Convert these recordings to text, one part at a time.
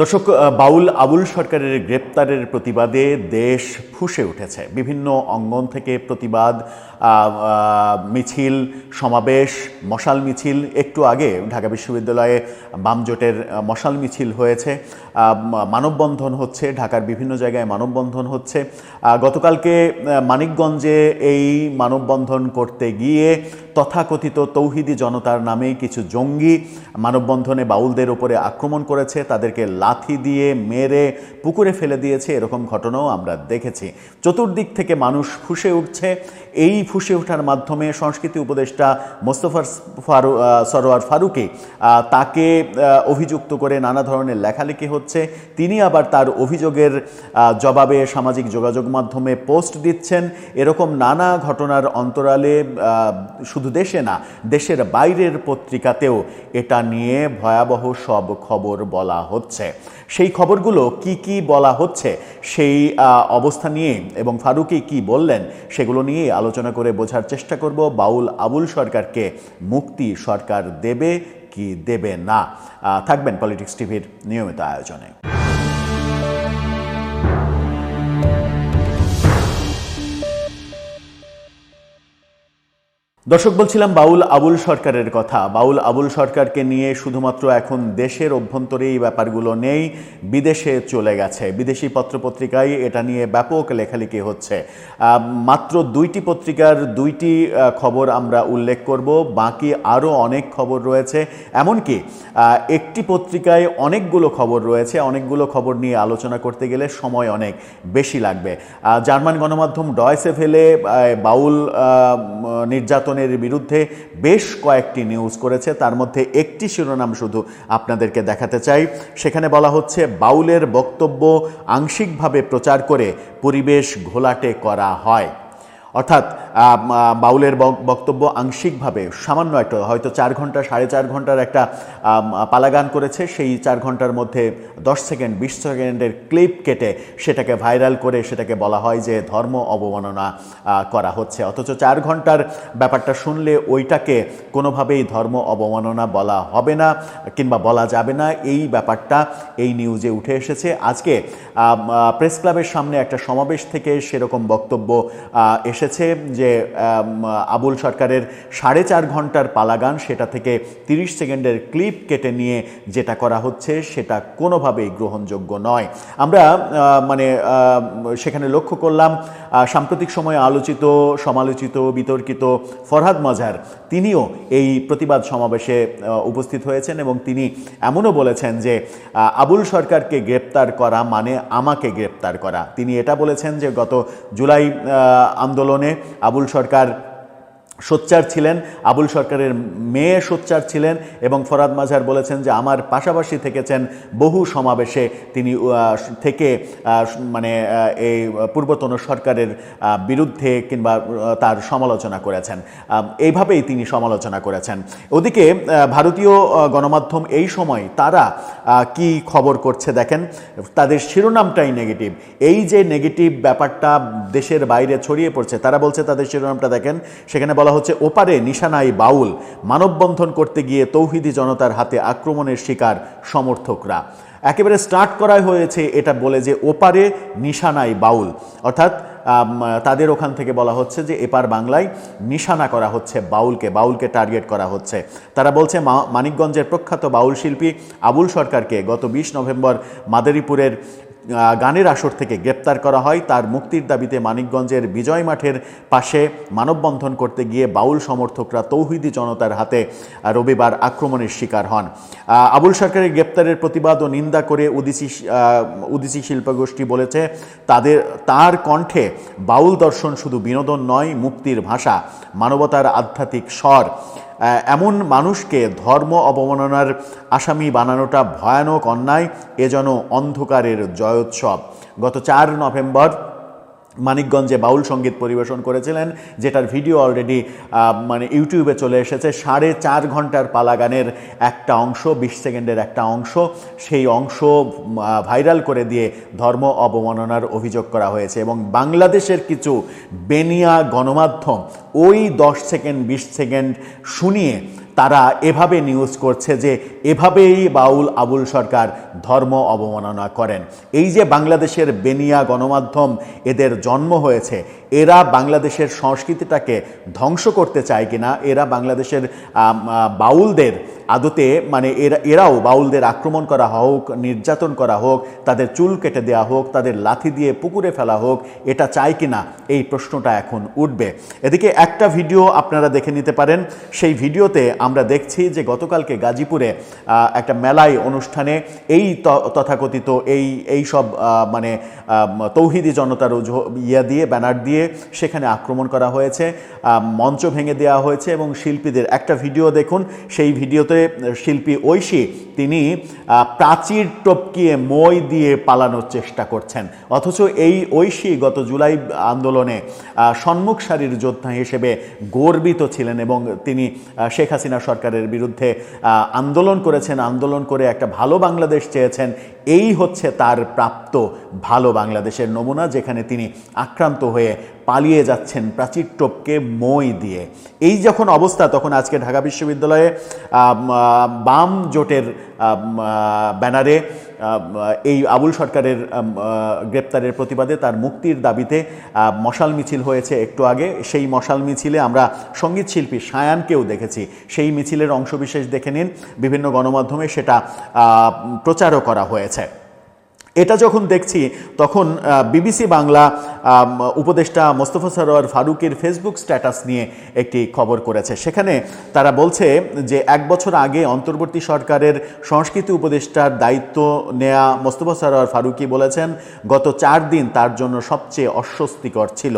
দর্শক বাউল আবুল সরকারের গ্রেপ্তারের প্রতিবাদে দেশ ফুঁসে উঠেছে। বিভিন্ন অঙ্গন থেকে প্রতিবাদ মিছিল, সমাবেশ, মশাল মিছিল। একটু আগে ঢাকা বিশ্ববিদ্যালয়ে বামজোটের মশাল মিছিল হয়েছে। মানববন্ধন হচ্ছে, ঢাকার বিভিন্ন জায়গায় মানববন্ধন হচ্ছে। গতকালকে মানিকগঞ্জে এই মানববন্ধন করতে গিয়ে তথাকথিত তৌহিদি জনতার নামে কিছু জঙ্গি মানববন্ধনে বাউলদের ওপরে আক্রমণ করেছে, তাদেরকে লাথি দিয়ে মেরে পুকুরে ফেলে দিয়েছে, এরকম ঘটনাও আমরা দেখেছি। চতুর্দিক থেকে মানুষ ফুসে উঠছে এই ফুসে ওঠার মাধ্যমে সংস্কৃতি উপদেষ্টা মোস্তফার ফারু সরোয়ার ফারুকে তাকে অভিযুক্ত করে নানা ধরনের লেখালেখি হচ্ছে। তিনি আবার তার অভিযোগের জবাবে সামাজিক যোগাযোগ মাধ্যমে পোস্ট দিচ্ছেন। এরকম নানা ঘটনার অন্তরালে শুধু দেশে না, দেশের বাইরের পত্রিকাতেও এটা নিয়ে ভয়াবহ সব খবর বলা হচ্ছে। সেই খবরগুলো কি কি বলা হচ্ছে, সেই অবস্থা নিয়ে এবং ফারুকে কি বললেন, সেগুলো নিয়ে আলোচনা করে বোঝার চেষ্টা করব বাউল আবুল সরকারকে মুক্তি সরকার দেবে কি দেবে না। থাকবেন পলিটিক্স টিভির নিয়মিত আয়োজনে। দর্শক বলছিলাম বাউল আবুল সরকারের কথা। বাউল আবুল সরকারকে নিয়ে শুধুমাত্র এখন দেশের অভ্যন্তরে এই ব্যাপারগুলো নেই বিদেশে চলে গেছে। বিদেশি পত্রপত্রিকায় এটা নিয়ে ব্যাপক লেখালেখি হচ্ছে। মাত্র দুইটি পত্রিকার দুইটি খবর আমরা উল্লেখ করব। বাকি আরও অনেক খবর রয়েছে। এমনকি একটি পত্রিকায় অনেকগুলো খবর রয়েছে। অনেকগুলো খবর নিয়ে আলোচনা করতে গেলে সময় অনেক বেশি লাগবে। জার্মান গণমাধ্যম ডয়সে ফেলে বাউল আহ, উম, বিরুদ্ধে বেশ কয়েকটি নিউজ করেছে। তার মধ্যে একটি শিরোনাম শুধু আপনাদেরকে দেখাতে চাই। সেখানে বলা হচ্ছে বাউলের বক্তব্য আংশিকভাবে প্রচার করে পরিবেশ ঘোলাটে করা হয়। অর্থাৎ বাউলের বক্তব্য আংশিকভাবে সামান্য একটা হয়তো চার ঘণ্টা সাড়ে চার ঘণ্টার একটা পালাগান করেছে সেই চার ঘণ্টার মধ্যে দশ সেকেন্ড বিশ সেকেন্ডের ক্লিপ কেটে সেটাকে ভাইরাল করে সেটাকে বলা হয় যে ধর্ম অবমাননা করা হচ্ছে। অথচ চার ঘণ্টার ব্যাপারটা শুনলে ওইটাকে কোনোভাবেই ধর্ম অবমাননা বলা হবে না কিংবা বলা যাবে না। এই ব্যাপারটা এই নিউজে উঠে এসেছে। আজকে প্রেস ক্লাবের সামনে একটা সমাবেশ থেকে সেরকম বক্তব্য আহ, এসেছে যে আবুল সরকারের সাড়ে চার ঘণ্টার পালাগান সেটা থেকে তিরিশ সেকেন্ডের ক্লিপ কেটে নিয়ে যেটা করা হচ্ছে সেটা কোনোভাবেই গ্রহণযোগ্য নয়। আমরা মানে সেখানে লক্ষ্য করলাম সাম্প্রতিক সময়ে আলোচিত সমালোচিত বিতর্কিত ফরহাদ মজার তিনিও এই প্রতিবাদ সমাবেশে উপস্থিত হয়েছেন এবং তিনি এমনও বলেছেন যে আবুল সরকারকে গ্রেপ্তার করা মানে আমাকে গ্রেপ্তার করা। তিনি এটা বলেছেন যে গত জুলাই আহ, আন্দোলনে আবুল সরকার সোচ্চার ছিলেন, আবুল সরকারের মেয়ে সোচ্চার ছিলেন এবং ফরাদ মাঝার বলেছেন যে, আমার পাশাপাশি থেকেছেন বহু সমাবেশে তিনি থেকে মানে এই পূর্বতন সরকারের বিরুদ্ধে কিংবা তার সমালোচনা করেছেন। এইভাবেই তিনি সমালোচনা করেছেন। ওদিকে ভারতীয় গণমাধ্যম এই সময় তারা কি খবর করছে দেখেন, তাদের শিরোনামটাই নেগেটিভ এই যে নেগেটিভ ব্যাপারটা দেশের বাইরে ছড়িয়ে পড়ছে, তারা বলছে তাদের শিরোনামটা দেখেন, সেখানে হচ্ছে, ওপারে নিশানাই বাউল মানববন্ধন করতে গিয়ে তৌহিদি জনতার হাতে আক্রমণের শিকার সমর্থকরা। একেবারে স্টার্ট করা হয়েছে এটা বলে যে, ওপারে নিশানাই বাউল। অর্থাৎ তাদের ওখান থেকে বলা হচ্ছে যে, এপার বাংলায় নিশানা করা হচ্ছে বাউলকে বাউলকে টার্গেট করা হচ্ছে। তারা বলছে মানিকগঞ্জের প্রখ্যাত বাউল শিল্পী আবুল সরকারকে গত বিশ নভেম্বর মাদারীপুরের গানের আসর থেকে গ্রেপ্তার করা হয়। তার মুক্তির দাবিতে মানিকগঞ্জের বিজয় মাঠের পাশে মানববন্ধন করতে গিয়ে বাউল সমর্থকরা তৌহিদি জনতার হাতে রবিবার আক্রমণের শিকার হন। আবুল সরকারের গ্রেপ্তারের প্রতিবাদ ও নিন্দা করে উদিসি উদিসি শিল্পগোষ্ঠী বলেছে, তাদের, তার কণ্ঠে বাউল দর্শন শুধু বিনোদন নয়, মুক্তির ভাষা, মানবতার আধ্যাত্মিক স্বর এমন মানুষকে ধর্ম অবমাননার আসামি বানানোটা ভয়ানক অন্যায়, এ যেন অন্ধকারের জয়োৎসব। গত চার নভেম্বর মানিকগঞ্জে বাউল সংগীত পরিবেশন করেছিলেন, যেটার ভিডিও অলরেডি মানে ইউটিউবে চলে এসেছে। সাড়ে চার ঘণ্টার পালাগানের একটা অংশ, বিশ সেকেন্ডের একটা অংশ, সেই অংশ ভাইরাল করে দিয়ে ধর্ম অবমাননার অভিযোগ করা হয়েছে। এবং বাংলাদেশের কিছু বেনিয়া গণমাধ্যম ওই দশ সেকেন্ড, বিশ সেকেন্ড শুনিয়ে তারা এভাবে নিউজ করছে যে এভাবেই বাউল আবুল সরকার ধর্ম অবমাননা করেন। এই যে বাংলাদেশের বেনিয়া গণমাধ্যম এদের জন্ম হয়েছে, এরা বাংলাদেশের সংস্কৃতিটাকে ধ্বংস করতে চায় কিনা, এরা বাংলাদেশের বাউলদের আদতে মানে এরা, এরাও বাউলদের আক্রমণ করা হোক, নির্যাতন করা হোক, তাদের চুল কেটে দেওয়া হোক, তাদের লাথি দিয়ে পুকুরে ফেলা হোক, এটা চায় কিনা, এই প্রশ্নটা এখন উঠবে। এদিকে একটা ভিডিও আপনারা দেখে নিতে পারেন, সেই ভিডিওতে আমরা দেখছি যে গতকালকে গাজীপুরে একটা মেলায় অনুষ্ঠানে এই তথাকথিত এই এই সব মানে তৌহিদি জনতার ইয়া দিয়ে, ব্যানার দিয়ে সেখানে আক্রমণ করা হয়েছে মঞ্চ ভেঙে দেওয়া হয়েছে এবং শিল্পীদের, একটা ভিডিও দেখুন, সেই ভিডিওতে শিল্পী ঐশী তিনি প্রাচীর টপকিয়ে মই দিয়ে পালানোর চেষ্টা করছেন। অথচ এই ঐশী গত জুলাই আন্দোলনে সম্মুখ সারির যোদ্ধা হিসেবে গর্বিত ছিলেন এবং তিনি শেখ হাসিনা সরকারের বিরুদ্ধে আন্দোলন করেছেন আন্দোলন করে একটা ভালো বাংলাদেশ চেয়েছেন। এই হচ্ছে তার প্রাপ্ত ভালো বাংলাদেশের নমুনা, যেখানে তিনি আক্রান্ত হয়ে পালিয়ে যাচ্ছেন প্রাচীর টোপকে মই দিয়ে। এই যখন অবস্থা, তখন আজকে ঢাকা বিশ্ববিদ্যালয়ে বাম জোটের ব্যানারে এই আবুল সরকারের গ্রেপ্তারের প্রতিবাদে তার মুক্তির দাবিতে মশাল মিছিল হয়েছে একটু আগে। সেই মশাল মিছিলে আমরা সংগীত শিল্পী সায়ানকেও দেখেছি। সেই মিছিলের অংশবিশেষ দেখে নিন। বিভিন্ন গণমাধ্যমে সেটা প্রচারও করা হয়েছে। céu এটা যখন দেখছি, তখন বিবিসি বাংলা উপদেষ্টা মোস্তফা সরোয়ার ফারুকের ফেসবুক স্ট্যাটাস নিয়ে একটি খবর করেছে। সেখানে তারা বলছে যে, এক বছর আগে অন্তর্বর্তী সরকারের সংস্কৃতি উপদেষ্টার দায়িত্ব নেয়া মোস্তফা সরোয়ার ফারুকি বলেছেন, গত চার দিন তার জন্য সবচেয়ে অস্বস্তিকর ছিল।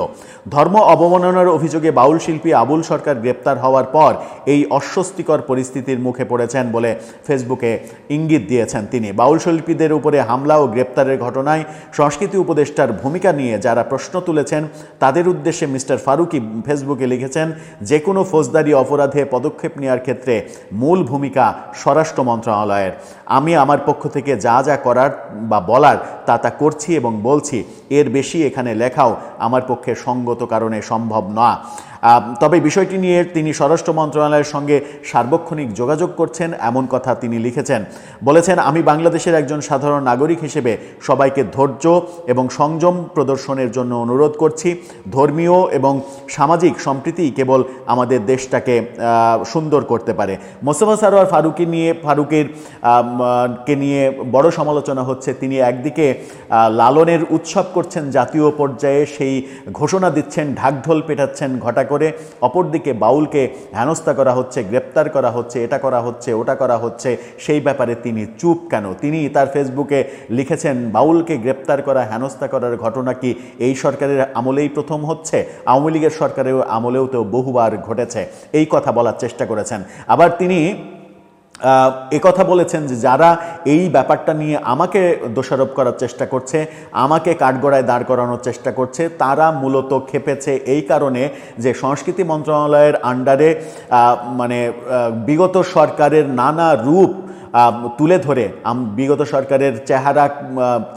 ধর্ম অবমাননার অভিযোগে বাউল শিল্পী আবুল সরকার গ্রেপ্তার হওয়ার পর এই অস্বস্তিকর পরিস্থিতির মুখে পড়েছেন বলে ফেসবুকে ইঙ্গিত দিয়েছেন তিনি। বাউল শিল্পীদের উপরে হামলা ও গ্রেপ্তারের ঘটনায় সংস্কৃতি উপদেষ্টার ভূমিকা নিয়ে যারা প্রশ্ন তুলেছেন তাদের উদ্দেশ্যে মিস্টার ফারুকি ফেসবুকে লিখেছেন যে কোনো ফৌজদারি অপরাধে পদক্ষেপ নেওয়ার ক্ষেত্রে মূল ভূমিকা স্বরাষ্ট্র মন্ত্রণালয়ের। আমি আমার পক্ষ থেকে যা যা করার বা বলার তা তা করছি এবং বলছি। এর বেশি এখানে লেখাও আমার পক্ষে সঙ্গত কারণে সম্ভব না আহ, তবে বিষয়টি নিয়ে তিনি স্বরাষ্ট্র মন্ত্রণালয়ের সঙ্গে সার্বক্ষণিক যোগাযোগ করছেন, এমন কথা তিনি লিখেছেন। বলেছেন, আমি বাংলাদেশের একজন সাধারণ নাগরিক হিসেবে সবাইকে ধৈর্য এবং সংযম প্রদর্শনের জন্য অনুরোধ করছি। ধর্মীয় এবং সামাজিক সম্প্রীতি কেবল আমাদের দেশটাকে সুন্দর করতে পারে। মোস্তফা সারোয়ার ফারুকি নিয়ে, ফারুকের কে নিয়ে বড় সমালোচনা হচ্ছে। তিনি একদিকে লালনের উৎসব করছেন জাতীয় পর্যায়ে, সেই ঘোষণা দিচ্ছেন, ঢাকঢোল পেটাচ্ছেন ঘটা করে অপরদিকে বাউলকে হেনস্থা করা হচ্ছে, গ্রেপ্তার করা হচ্ছে, এটা করা হচ্ছে, ওটা করা হচ্ছে, সেই ব্যাপারে তিনি চুপ কেন? তিনি তার ফেসবুকে লিখেছেন, বাউলকে গ্রেপ্তার করা, হেনস্থা করার ঘটনা কি এই সরকারের আমলেই প্রথম হচ্ছে? আওয়ামী লীগের সরকারের আমলেও তো বহুবার ঘটেছে। এই কথা বলার চেষ্টা করেছেন। আবার তিনি একথা বলেছেন যে যারা এই ব্যাপারটা নিয়ে আমাকে দোষারোপ করার চেষ্টা করছে, আমাকে কাঠগড়ায় দাঁড় করানোর চেষ্টা করছে, তারা মূলত খেপেছে এই কারণে যে সংস্কৃতি মন্ত্রণালয়ের আন্ডারে মানে বিগত সরকারের নানা রূপ তুলে ধরে বিগত সরকারের চেহারা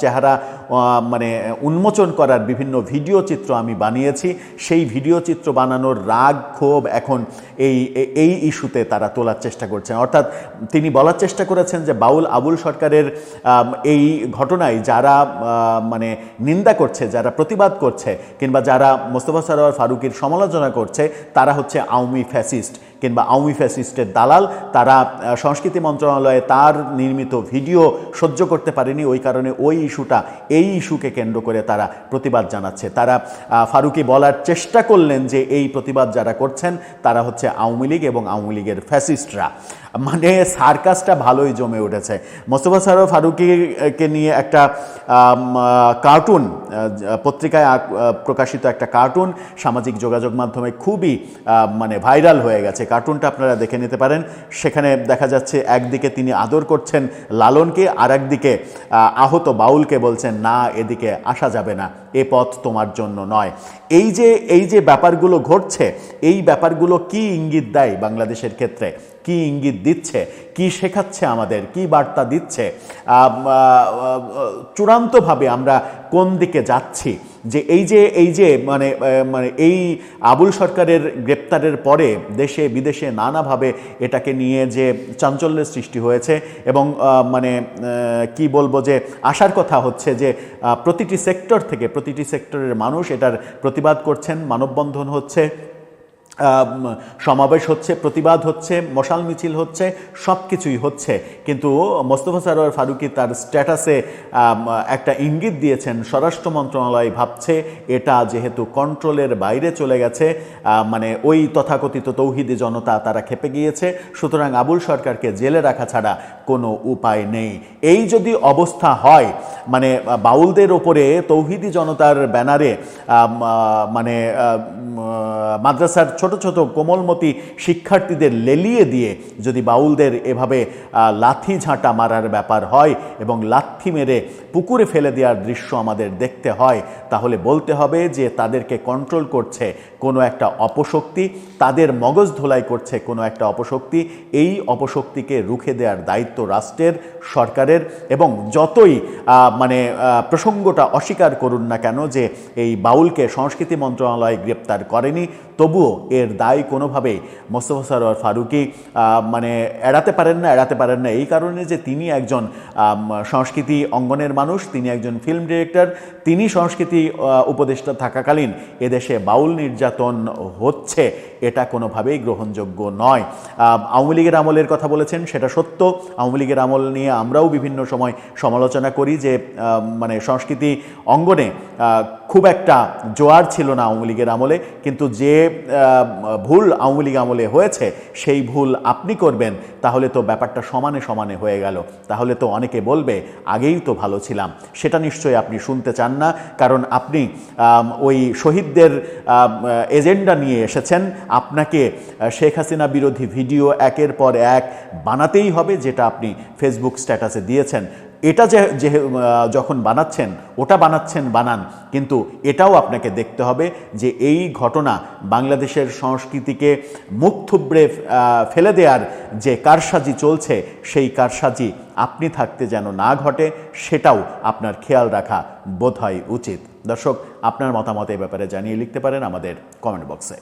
চেহারা মানে উন্মোচন করার বিভিন্ন ভিডিও চিত্র আমি বানিয়েছি। সেই ভিডিও চিত্র বানানোর রাগ, ক্ষোভ এখন এই এই ইস্যুতে তারা তোলার চেষ্টা করছেন। অর্থাৎ তিনি বলার চেষ্টা করেছেন যে বাউল আবুল সরকারের এই ঘটনায় যারা মানে নিন্দা করছে, যারা প্রতিবাদ করছে, কিংবা যারা মোস্তফা সরোয়ার ফারুকের সমালোচনা করছে, তারা হচ্ছে আওয়ামী ফ্যাসিস্ট। কিংবা আওয়ামী ফ্যাসিস্টের দালাল, তারা সংস্কৃতি মন্ত্রণালয়ে তার নির্মিত ভিডিও সহ্য করতে পারেনি। ওই কারণে ওই ইস্যুটা, এই ইস্যুকে কেন্দ্র করে তারা প্রতিবাদ জানাচ্ছে। তারা ফারুকি বলার চেষ্টা করলেন যে এই প্রতিবাদ যারা করছেন, তারা হচ্ছে আওয়ামী লীগ এবং আওয়ামী লীগের ফ্যাসিস্টরা। মানে সার্কাসটা ভালোই জমে উঠেছে। মোস্তফা সারো ফারুকিকে নিয়ে একটা কার্টুন পত্রিকায় প্রকাশিত একটা কার্টুন সামাজিক যোগাযোগ মাধ্যমে খুবই মানে ভাইরাল হয়ে গেছে। কার্টুনটা আপনারা দেখে নিতে পারেন। সেখানে দেখা যাচ্ছে একদিকে তিনি আদর করছেন লালনকে আর একদিকে আহত বাউলকে বলছেন, না, এদিকে আসা যাবে না। এ পথ তোমার জন্য নয়। এই যে এই যে ব্যাপারগুলো ঘটছে, এই ব্যাপারগুলো কি ইঙ্গিত দেয় বাংলাদেশের ক্ষেত্রে? কি ইঙ্গিত দিচ্ছে? কি শেখাচ্ছে আমাদের? কি বার্তা দিচ্ছে? চূড়ান্তভাবে আমরা কোন দিকে যাচ্ছি? যে এই যে এই যে মানে মানে এই আবুল সরকারের গ্রেপ্তারের পরে দেশে, বিদেশে নানাভাবে এটাকে নিয়ে যে চাঞ্চল্যের সৃষ্টি হয়েছে এবং মানে কি বলব যে আসার কথা হচ্ছে যে প্রতিটি সেক্টর থেকে প্রতিটি সেক্টরের মানুষ এটার প্রতিবাদ করছেন, মানববন্ধন হচ্ছে। সমাবেশ হচ্ছে, প্রতিবাদ হচ্ছে, মশাল মিছিল হচ্ছে সব কিছুই হচ্ছে। কিন্তু মোস্তফা সারোয়ার ফারুকি তার স্ট্যাটাসে একটা ইঙ্গিত দিয়েছেন, স্বরাষ্ট্র মন্ত্রণালয় ভাবছে এটা যেহেতু কন্ট্রোলের বাইরে চলে গেছে মানে ওই তথাকথিত তৌহিদি জনতা তারা খেপে গিয়েছে, সুতরাং আবুল সরকারকে জেলে রাখা ছাড়া কোনো উপায় নেই। এই যদি অবস্থা হয় মানে বাউলদের ওপরে তৌহিদি জনতার ব্যানারে মানে মাদ্রাসার ছোট ছোট কোমলমতি শিক্ষার্থীদের লেলিয়ে দিয়ে যদি বাউলদের এভাবে লাথি ঝাঁটা মারার ব্যাপার হয় এবং লাথি মেরে পুকুরে ফেলে দেওয়ার দৃশ্য আমাদের দেখতে হয়, তাহলে বলতে হবে যে তাদেরকে কন্ট্রোল করছে কোনো একটা অপশক্তি, তাদের মগজ ধোলাই করছে কোনো একটা অপশক্তি, এই অপশক্তিকে রুখে দেওয়ার দায়িত্ব রাষ্ট্রের, সরকারের এবং যতই মানে প্রসঙ্গটা অস্বীকার করুন না কেন যে এই বাউলকে সংস্কৃতি মন্ত্রণালয় গ্রেপ্তার করেনি, তবুও এর দায় কোনোভাবেই মোস্তফা সরোয়ার ফারুকি মানে এড়াতে পারেন না, এড়াতে পারেন না। এই কারণে যে তিনি একজন সংস্কৃতি অঙ্গনের মানুষ, তিনি একজন ফিল্ম ডিরেক্টর তিনি সংস্কৃতি উপদেষ্টা থাকাকালীন এদেশে বাউল নির্যাতন হচ্ছে। এটা কোনোভাবেই গ্রহণযোগ্য নয়। আওয়ামী লীগের আমলের কথা বলেছেন, সেটা সত্য। আওয়ামী লীগের আমল নিয়ে আমরাও বিভিন্ন সময় সমালোচনা করি যে মানে সংস্কৃতি অঙ্গনে খুব একটা জোয়ার ছিল না আওয়ামী লীগের আমলে, কিন্তু যে ভুল আওয়ামী লীগ আমলে হয়েছে, সেই ভুল আপনি করবেন, তাহলে তো ব্যাপারটা সমানে সমানে হয়ে গেল। তাহলে তো অনেকে বলবে, আগেই তো ভালো ছিলাম। সেটা নিশ্চয়ই আপনি শুনতে চান না, কারণ আপনি ওই শহীদদের এজেন্ডা নিয়ে এসেছেন আপনাকে শেখ হাসিনা বিরোধী ভিডিও একের পর এক বানাতেই হবে, যেটা আপনি ফেসবুক স্ট্যাটাসে দিয়েছেন। এটা যে যখন বানাচ্ছেন, ওটা বানাচ্ছেন, বানান। কিন্তু এটাও আপনাকে দেখতে হবে যে এই ঘটনা বাংলাদেশের সংস্কৃতিকে মুখ থুবড়ে ফেলে দেওয়ার যে কারসাজি চলছে, সেই কারসাজি আপনি থাকতে যেন না ঘটে, সেটাও আপনার খেয়াল রাখা বোধহয় উচিত। দর্শক, আপনার মতামত এই ব্যাপারে জানিয়ে লিখতে পারেন আমাদের কমেন্ট বক্সে